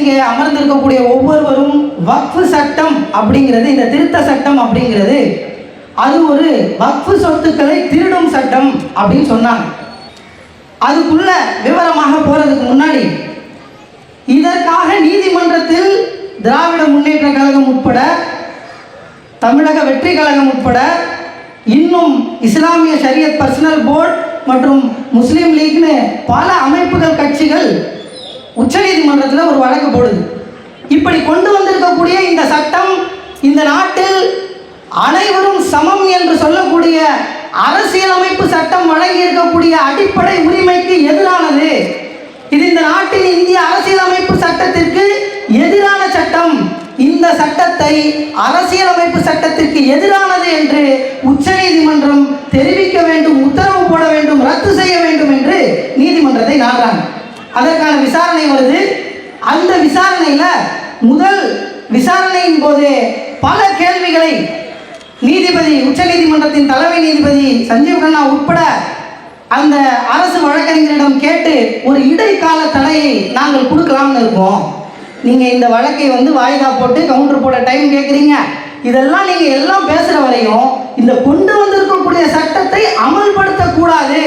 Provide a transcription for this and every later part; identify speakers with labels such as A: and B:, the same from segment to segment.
A: இங்கே அமர்ந்திருக்கக்கூடிய ஒவ்வொருவரும் வக்ஃபு சட்டம் அப்படிங்கிறது இந்த திருத்த சட்டம் அப்படிங்கிறது அது ஒரு வக்ஃபு சொத்துக்களை திருடும் சட்டம் அப்படின்னு சொன்னாங்க. அதுக்குள்ள விவரமாக போறதுக்கு முன்னாடி இதற்காக நீதிமன்றத்தில் திராவிட முன்னேற்ற கழகம் உட்பட தமிழக வெற்றி கழகம் உட்பட இன்னும் இஸ்லாமிய ஷரியத் பர்சனல் போர்ட் மற்றும் முஸ்லீம் லீக்னு பல அமைப்புகள் கட்சிகள் உச்சநீதிமன்றத்தில் ஒரு வழக்கு போடுது. இப்படி கொண்டு வந்திருக்கக்கூடிய இந்த சட்டம் இந்த நாட்டில் அனைவரும் சமம் என்று சொல்லக்கூடிய அரசியலமைப்பு சட்டம் வழங்கி இருக்கக்கூடிய அடிப்படை உரிமைக்கு எதிரானது. இது இந்த நாட்டின் இந்திய அரசியலமைப்பு சட்டத்திற்கு எதிரான சட்டம். இந்த சட்டத்தை அரசியலமைப்பு சட்டத்திற்கு எதிரானது என்று உச்சநீதிமன்றம் தெரிவிக்க வேண்டும் உத்தரவு போட வேண்டும் ரத்து செய்ய வேண்டும் என்று அதற்கான விசாரணை வருது. அந்த விசாரணையில் முதல் விசாரணையின் போது பல கேள்விகளை நீதிபதி உச்சநீதிமன்றத்தின் தலைமை நீதிபதி சஞ்சீவ் கண்ணா உட்பட அந்த அரசு வழக்கறிஞரிடம் கேட்டு ஒரு இடைக்கால தடையை நாங்கள் கொடுக்கலாம்னு இருக்கோம். நீங்கள் இந்த வழக்கை வந்து வாய்தா போட்டு கவுண்டர் போட டைம் கேட்குறீங்க இதெல்லாம் நீங்க எல்லாம் பேசுற வரையும் இந்த கொண்டு வந்திருக்கக்கூடிய சட்டத்தை அமல்படுத்தக்கூடாது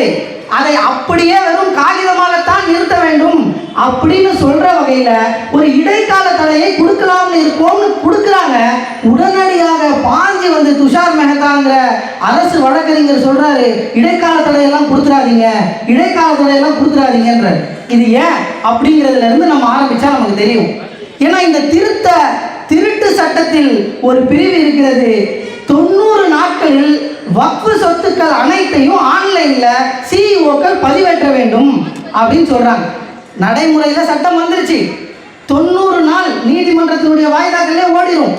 A: அதை அப்படியே வெறும் காகிதமாகத்தான் நிறுத்த வேண்டும். அப்படின்னு சொல்ற வகையில ஒரு இடைக்கால தடையை கொடுக்கலாம்னு இருக்கோம்னு கொடுக்குறாங்க. உடனடியாக பாஞ்சி வந்து துஷார் மெஹதாங்கிற அரசு வழக்கறிஞர் சொல்றாரு இடைக்கால தடையெல்லாம் கொடுத்துறாதீங்க இடைக்கால தடையெல்லாம் கொடுத்துறாதீங்கன்ற இது ஏன்? அப்படிங்கிறதுல இருந்து நம்ம ஆரம்பிச்சா நமக்கு தெரியும். ஏன்னா இந்த திருத்த திருட்டு சட்டத்தில் ஒரு பிரிவு இருக்கிறது. தொண்ணூறு நாட்களில் வக்ஃபு சொத்துக்கள் அனைத்தையும் ஆன்லைன்ல சிஇஓக்கள் பதிவேற்ற வேண்டும் அப்படின்னு சொல்றாங்க. நடைமுறையில சட்டம் வந்துருச்சு. தொண்ணூறு நாள் நீதிமன்றத்தினுடைய வாய்தாக்களே ஓடிடும்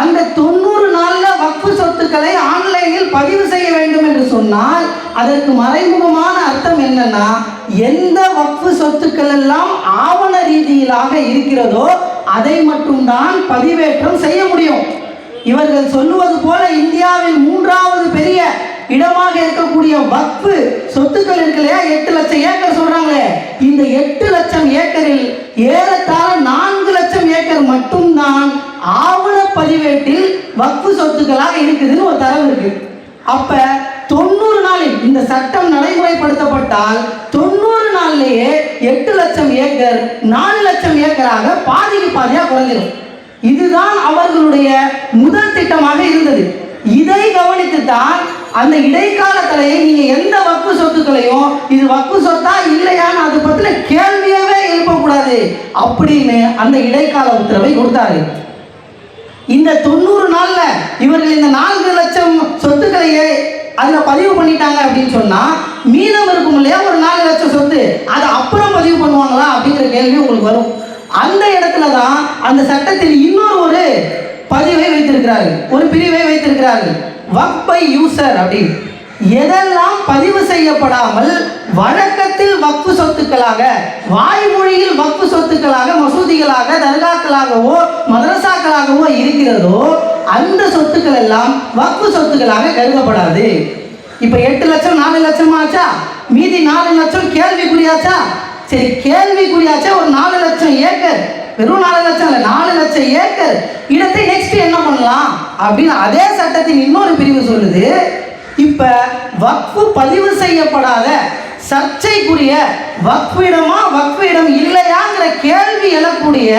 A: அந்த தொண்ணூறு நாள்ல வக்ஃபு சொத்துக்களை ஆன்லைனில் பதிவு செய்ய வேண்டும் என்று சொன்னால் அதற்கு மறைமுகமான அர்த்தம் என்னன்னா எந்த வக்ஃபு சொத்துக்கள் எல்லாம் ஆவண ரீதியிலாக இருக்கிறதோ அதை மட்டும்தான் பதிவேற்றம் செய்ய முடியும். இவர்கள் சொல்லுவது போல இந்தியாவில் மூன்றாவது பெரிய இடமாக இருக்கக்கூடிய வக்ஃபு சொத்துக்கள் இருக்கு இல்லையா? எட்டு லட்சம் ஏக்கர் சொல்றாங்களே. இந்த எட்டு லட்சம் ஏக்கரில் ஏறத்தாழ நான்கு லட்சம் ஏக்கர் மட்டும்தான் ஆவண பதிவேட்டில் வக்ஃபு சொத்துக்களாக இருக்குதுன்னு ஒரு தரவு இருக்கு. அப்ப தொண்ணூறு நாளில் இந்த சட்டம் நடைமுறைப்படுத்தப்பட்டால் தொண்ணூறு நாள்லயே எட்டு லட்சம் ஏக்கர் நாலு லட்சம் ஏக்கராக பாதிக்கு பாதியா குறைஞ்சிடும் இதுதான் அவர்களுடைய முதல் திட்டமாக இருந்தது. இதை கவனித்து தான் அந்த இடைக்கால தலையை நீங்க எந்த வக்கு சொத்துக்களையும் இது வக்கு சொத்தா இல்லையான்னு அது பத்தின கேள்வியவே எழுப்பக்கூடாது அப்படின்னு அந்த இடைக்கால உத்தரவை கொடுத்தாரு. இந்த தொண்ணூறு நாள்ல இவர்கள் இந்த நான்கு லட்சம் சொத்துக்களையே அதில் பதிவு பண்ணிட்டாங்க அப்படின்னு சொன்னால் மீதம் இருக்கும் இல்லையா? ஒரு நாலு லட்சம் சொத்து. அதை அப்புறம் பதிவு பண்ணுவாங்களா அப்படிங்கிற கேள்வி உங்களுக்கு வரும். அந்த இடத்துல தான் அந்த சட்டத்தில் இன்னொரு ஒரு பதிவை வைத்திருக்கிறார்கள். ஒரு பிரிவை வைத்திருக்கிறார்கள். வக் பை யூசர் அப்படின்னு. எதெல்லாம் பதிவு செய்யப்படாமல் வழக்க வழக்கத்தில் வக்ஃபு சொத்துக்களாக வாய்மொழியில் வக்ஃபு சொத்துக்களாக மசூதிகளாக தர்காக்களாகவோ மதரசாக்களாகவோ இருக்கிறதோ அந்த சொத்துக்கள் எல்லாம் வக்ஃபு சொத்துக்களாக கருதப்படாது. இப்போ எட்டு லட்சம் நாலு லட்சம் ஆச்சா? மீதி நாலு லட்சம் கேள்விக்குறியாச்சா? சரி கேள்விக்குறியாச்சா? ஒரு நாலு லட்சம் ஏக்கர். வெறும் நாலு லட்சம் இல்லை நாலு லட்சம் ஏக்கர். இடத்தை நெக்ஸ்ட் என்ன பண்ணலாம்? அப்படின்னு அதே சட்டத்தின் இன்னொரு பிரிவு சொல்லுது. இப்ப வக்ஃபு பதிவு செய்யப்படாத சர்ச்சைக்குரிய வக்ஃபு இடமா இல்லையாங்கிற கேள்வி எழக்கூடிய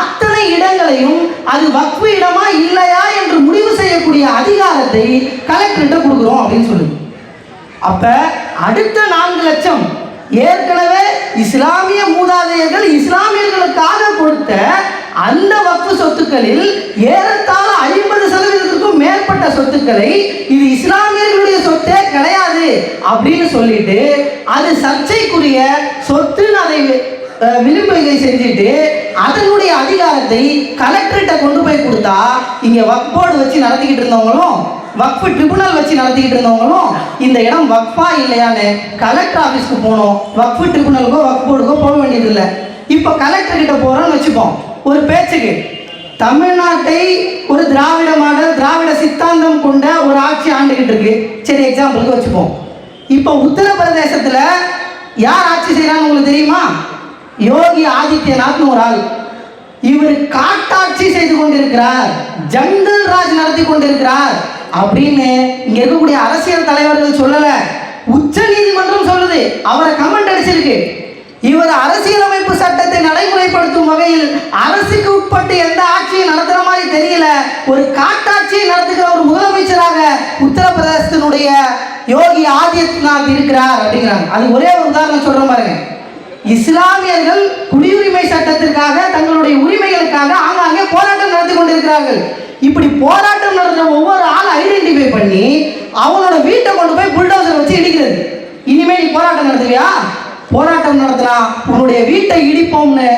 A: அத்தனை இடங்களையும் அது வக்ஃபு இடமா இல்லையா என்று முடிவு செய்யக்கூடிய அதிகாரத்தை கலெக்டர்கிட்ட கொடுக்குறோம் அப்படின்னு சொல்லுது. அப்ப அடுத்த நான்கு லட்சம் ஏற்கனவே இஸ்லாமிய மூதாதையர்கள் இஸ்லாமியர்களுக்காக கொடுத்த அந்த வக்ஃபு சொத்துக்களில் ஏறத்தாழ ஐம்பது சதவீதத்திற்கும் மேற்பட்ட சொத்துக்களை இது இஸ்லாமியர்களுடைய சொத்தே கிடையாது. அப்படின்னு சொல்லிட்டு அது சர்ச்சைக்குரிய சொத்துன்னு அதை விளிம்புகை செஞ்சுட்டு அதனுடைய அதிகாரத்தை கலெக்டர்கிட்ட கொண்டு போய் கொடுத்தா இங்க வக் போர்டு வச்சு நடத்திக்கிட்டு இருந்தவங்களும் வக்ஃபு ட்ரிபுனல் வச்சு நடத்திக்கிட்டு இருந்தவங்களும் இந்த இடம் வக்ஃபா இல்லையான்னு கலெக்டர் ஆஃபீஸ்க்கு போகணும் வக்ஃபு ட்ரிபுனலுக்கோ வக் போர்டுக்கோ போக வேண்டியது இல்லை இப்போ கலெக்டர் கிட்ட போறோம்னு வச்சுப்போம். ஒரு பேச்சுக்கு. தமிழ்நாட்டை ஒரு திராவிட மாடல் திராவிட சித்தாந்தம் கொண்ட ஒரு ஆட்சி ஆண்டுகிட்டு இருக்கு. சரி எக்ஸாம்பிளுக்கு வச்சுப்போம். இப்போ உத்தரப்பிரதேசத்தில் யார் ஆட்சி செய்கிறாங்க உங்களுக்கு தெரியுமா? யோகி ஆதித்யநாத்னு ஒரு ஆள். இவர் காட்டாட்சி செய்து கொண்டிருக்கிறார். ஜங்கல் ராஜ் நடத்தி கொண்டிருக்கிறார். அப்படின்னு இங்க இருக்கக்கூடிய அரசியல் தலைவர்கள் சொல்லல. உச்ச நீதிமன்றம் சொல்லுது. அவரை கமெண்ட் அடிச்சிருக்கு. இவர் அரசியலமைப்பு சட்டத்தை நடைமுறைப்படுத்தும் வகையில் அரசுக்கு உட்பட்டு எந்த ஆட்சியை நடத்துற மாதிரி தெரியல. ஒரு காட்டாட்சியை நடத்துகிற ஒரு முதலமைச்சராக உத்தரப்பிரதேசத்தினுடைய யோகி ஆதித்யநாத் இருக்கிறார் அப்படிங்கிறாங்க. அது ஒரே ஒரு உதாரணம் சொல்ற பாருங்க. இஸ்லாமியர்கள் குடியுரிமை சட்டத்திற்காக தங்களுடைய உரிமைகளுக்காக ஆங்காங்கே போராட்டம் நடத்தி கொண்டிருக்கிறார்கள். இப்படி போராட்டம் நடந்த ஒவ்வொரு ஆள் ஐடென்டிஃபை பண்ணி அவனோட வீட்டை கொண்டு போய் புல்டோசர் வச்சு இடிக்கிறது. இனிமேல் நீ போராட்டம் நடத்துவியா போராட்டம் நடத்தலாம் உன்னுடைய வீட்டை இடிப்போம்னு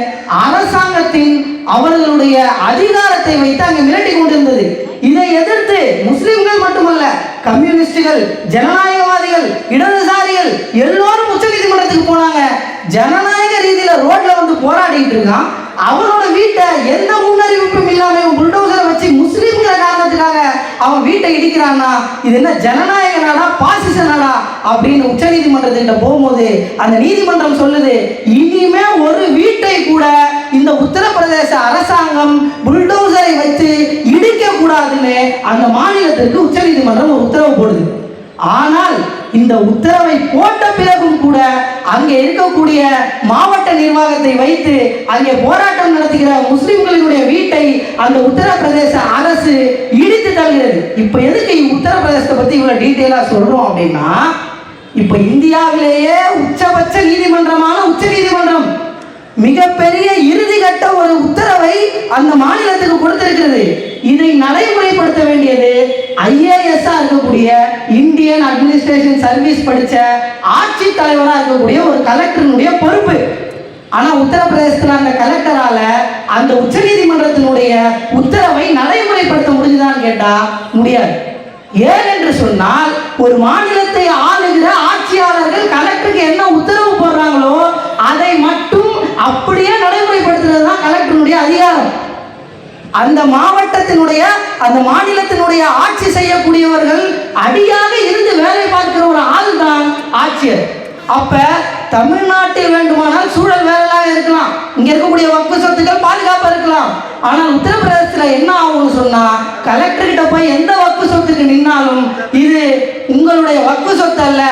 A: அரசாங்கத்தின் அவர்களுடைய அதிகாரத்தை வைத்து அங்கே மிரட்டி கொண்டிருந்தது. இதை எதிர்த்து முஸ்லிம்கள் மட்டுமல்ல கம்யூனிஸ்டுகள் ஜனநாயகவாதிகள் இடதுசாரிகள் எல்லோரும் உச்சநீதிமன்றத்துக்கு போனாங்க. ஜனநாயக ரீதியில ரோட்ல வந்து போராடிட்டு இருக்கான். அவனோட வீட்டை எந்த முன்னறிவிப்பும் இல்லாம புல்டோசரை வச்சு முஸ்லிம்கள் வீட்டை இடிக்கிறான்னா இது என்ன ஜனநாயக நாடா பாசிச நாடா அப்படின்னு உச்ச நீதிமன்றத்திட்ட போகும்போது அந்த நீதிமன்றம் சொல்லுது இனிமே ஒரு வீட்டை கூட இந்த உத்தரப்பிரதேச அரசாங்கம் புல்டோசரை வச்சு இடிக்க கூடாதுன்னு அந்த மாநிலத்திற்கு உச்ச நீதிமன்றம் ஒரு உத்தரவு போடுது. ஆனால் இந்த உத்தரவை போட்ட பிறகும் கூட அங்கே இருக்கக்கூடிய மாவட்ட நிர்வாகத்தை வைத்து அங்கே போராட்டம் நடத்துகிற முஸ்லிம்களினுடைய வீட்டை அந்த உத்தரப்பிரதேச இப்போ எதுக்கு உத்தரப்பிரதேசத்தை பற்றி இவ்வளோ டீட்டெயிலாக சொல்கிறோம் அப்படின்னா இப்போ இந்தியாவிலேயே உச்சபட்ச நீதிமன்றமான உச்ச நீதிமன்றம் மிகப்பெரிய இறுதிக்கட்ட ஒரு உத்தரவை அந்த மாநிலத்துக்கு கொடுத்திருக்கிறது. இதை நடைமுறைப்படுத்த வேண்டியது ஐஏஎஸ்ஸாக இருக்கக்கூடிய இந்தியன் அட்மினிஸ்ட்ரேஷன் சர்வீஸ் படித்த ஆட்சி தலைவராக இருக்கக்கூடிய ஒரு கலெக்டருடைய பொறுப்பு. ஆனால் உத்தரப்பிரதேசத்தில் அந்த கலெக்டரால் அந்த உச்சநீதிமன்றத்தினுடைய உத்தரவை நடைமுறைப்படுத்த முடிஞ்சுதான் கேட்டா முடியாது. ஏன் என்று சொன்னால் ஒரு மாநிலத்தை ஆளுகிற ஆட்சியாளர்கள் கலெக்டருக்கு என்ன உத்தரவு போடுறாங்களோ அதை மட்டும் அப்படியே நடைமுறைப்படுத்துறது தான் கலெக்டருடைய அதிகாரம். அந்த மாவட்டத்தினுடைய அந்த மாநிலத்தினுடைய ஆட்சி செய்யக்கூடியவர்கள் அடியாக இருந்து வேலை பார்க்கிற ஒரு ஆள் தான் ஆட்சியர். அப்ப தமிழ்நாட்டில் வேண்டுமானால் சூழல் வேலையாக இருக்கலாம். இங்க இருக்கக்கூடிய வக்கு சொத்துக்கள் பாதுகாப்பா இருக்கலாம். ஆனால் உத்தரப்பிரதேசத்தில் என்ன ஆகும்னு சொன்னா கலெக்டர் கிட்ட போய் எந்த வக்கு சொத்துக்கு நின்னாலும் இது உங்களுடைய வக்கு சொத்து அல்ல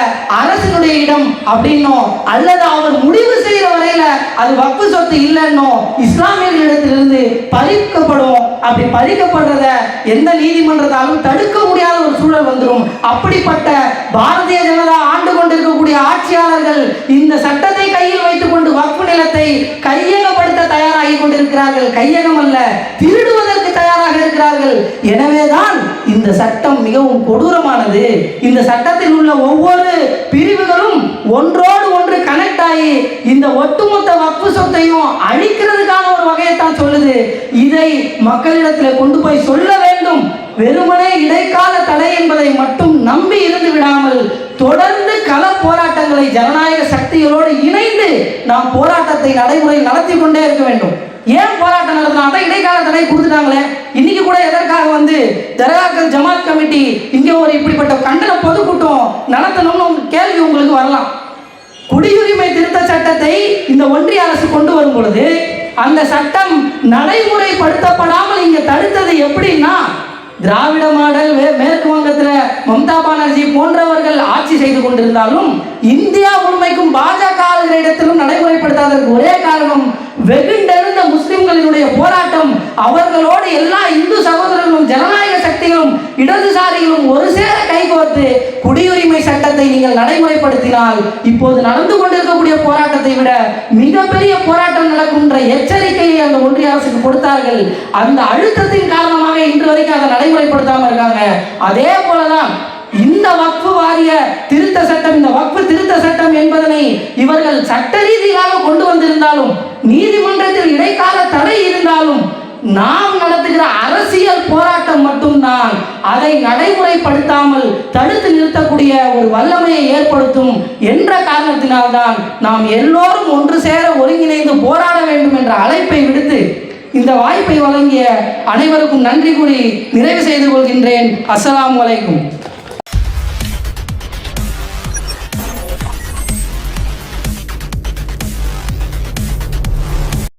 A: அரசினுடைய இடம் அப்படின்னும். அல்லது அவர் முடிவு செய்கிற வரையில அது வக்கு சொத்து இல்லைன்னோ இஸ்லாமியர்களிடத்திலிருந்து பறிக்கப்படும் அப்படி பறிக்கப்படுறத எந்த நீதிமன்றத்தாலும் தடுக்க முடியாத ஒரு சூழல் வந்துடும் அப்படிப்பட்ட பாரதிய ஜனதா ஆண்டு கொண்டிருக்கக்கூடிய ஆட்சியாளர்கள் இந்த சட்டத்தை கையில் வைத்துக் கொண்டு வக்பு நிலத்தை கையகப்படுத்த தயாராகி கொண்டிருக்கிறார்கள். கையகம் அல்ல திருடுவதற்கு தயாராக இருக்கிறார்கள். எனவேதான் இந்த சட்டம் மிகவும் கொடூரமானது. இந்த சட்டத்தில் உள்ள ஒவ்வொரு பிரிவுகளும் ஒன்றோடு ஒன்று கனெக்ட் ஆகி இந்த ஒட்டுமொத்த வப்பு சொத்தையும் அழிக்கிறதுக்கான ஒரு வகையை தான் சொல்லுது. இதை மக்களிடத்தில் கொண்டு போய் சொல்ல வேண்டும். வெறுமனே இடைக்கால தடை என்பதை மட்டும் நம்பி இருந்து விடாமல் தொடர்ந்து கள போராட்டங்களை ஜனநாயக சக்திகளோடு இணைந்து நாம் போராட்டத்தை நடைமுறையில் நடத்தி கொண்டே இருக்க வேண்டும். ஏன் போராட்டம் நடத்தினா அதை இடைக்கால தடை கொடுத்துட்டாங்களே. இன்னைக்கு கூட எதற்காக வந்து தர்காக்கள் ஜமாத் கமிட்டி இங்க ஒரு இப்படிப்பட்ட கண்டன பொதுக்கூட்டம் நடத்தணும்னு கேள்வி உங்களுக்கு வரலாம். குடியுரிமை திருத்த சட்டத்தை இந்த ஒன்றிய அரசு கொண்டு வரும் பொழுது அந்த சட்டம் நடைமுறைப்படுத்தப்படாமல் இங்க தடுத்தது எப்படின்னா திராவிட மாடல் மேற்கு வங்கத்தில் மம்தா பானர்ஜி போன்றவர்கள் ஆட்சி செய்து கொண்டிருந்தாலும் இந்தியா முழுமைக்கும் பாஜக ஆளுகிற இடத்திலும் நடைமுறைப்படுத்தாததற்கு ஒரே காரணம் வெகுண்டெழுந்த முஸ்லிம்களினுடைய போராட்டம். அவர்களோடு எல்லா இந்து சகோதரர்களும் ஜனநாயக சக்திகளும் இடதுசாரிகளும் ஒரு சேர கைகோர்த்து குடியுரிமை சட்டத்தை நீங்கள் நடைமுறைப்படுத்தினால் இப்போது நடந்து கொண்டிருக்கக்கூடிய போராட்டத்தை விட மிகப்பெரிய போராட்டம் நடக்கும்ன்ற எச்சரிக்கையை அந்த ஒன்றிய அரசுக்கு கொடுத்தார்கள். அந்த அழுத்தத்தின் காரணமாக இன்று வரைக்கும் அதை நடைமுறைப்படுத்தாம இருக்காங்க. அதே போலதான் இந்த வக்ஃபு வாரிய திருத்த சட்டம் இந்த வக்ஃபு திருத்த சட்டம் என்பதனை இவர்கள் சட்ட ரீதியாக கொண்டு வந்திருந்தாலும் நீதிமன்றத்தில் இடைக்கால தடை இருந்தாலும் நாம் நடத்துகிற அரசியல் போராட்டம் மட்டும்தான் அதை நடைமுறைப்படுத்தாமல் தடுத்து நிறுத்தக்கூடிய ஒரு வல்லமையை ஏற்படுத்தும் என்ற காரணத்தினால்தான் நாம் எல்லோரும் ஒன்று சேர ஒருங்கிணைந்து போராட வேண்டும் என்ற அழைப்பை விடுத்து இந்த வாய்ப்பை வழங்கிய அனைவருக்கும் நன்றி கூறி நிறைவு செய்து கொள்கின்றேன். அஸ்லாம் வலைக்கும்